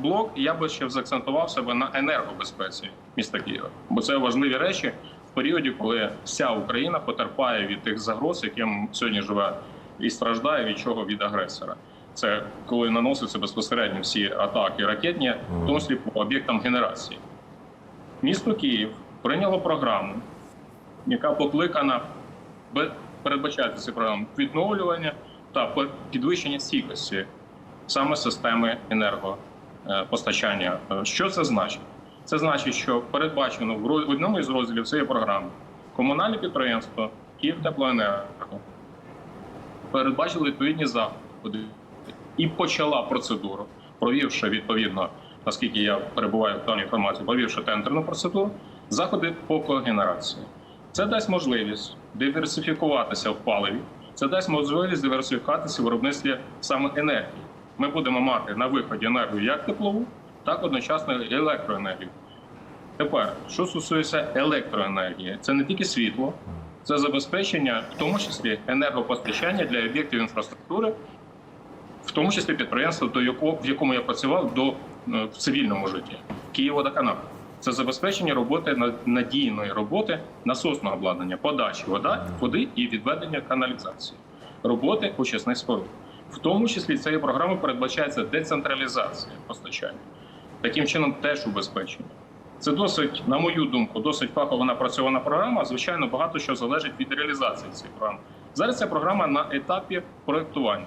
блок, я би ще заакцентував себе на енергобезпеці міста Києва, бо це важливі речі в періоді, коли вся Україна потерпає від тих загроз, яким сьогодні живе і страждає від чого від агресора. Це коли наносяться безпосередньо всі атаки ракетні, в тому числі по об'єктам генерації. Місто Київ прийняло програму, яка покликана передбачати ці програми відновлювання та підвищення стійкості саме системи енергопостачання. Е, Що це значить? Це значить, що передбачено в одному із розділів цієї програми комунальне підприємство Київтеплоенерго передбачили відповідні заходи і почала процедуру, провівши відповідно, наскільки я перебуваю в даній інформації, провівши тендерну процедуру, заходи по когенерації. Це дасть можливість диверсифікуватися в паливі, це дасть можливість диверсифікуватися в виробництві саме енергії. Ми будемо мати на виході енергію як теплову, так одночасно електроенергію. Тепер, що стосується електроенергії, це не тільки світло, це забезпечення, в тому числі енергопостачання для об'єктів інфраструктури, в тому числі підприємства, до якого в якому я працював до е, в цивільному житті Київводоканал. Це забезпечення роботи надійної роботи насосного обладнання, подачі вода, води і відведення каналізації, роботи очисних споруд. В тому числі цією програмою передбачається децентралізація постачання. Таким чином, теж убезпечення. Це досить, на мою думку, досить фахово напрацьована програма. Звичайно, багато що залежить від реалізації цієї програми. Зараз ця програма на етапі проєктування.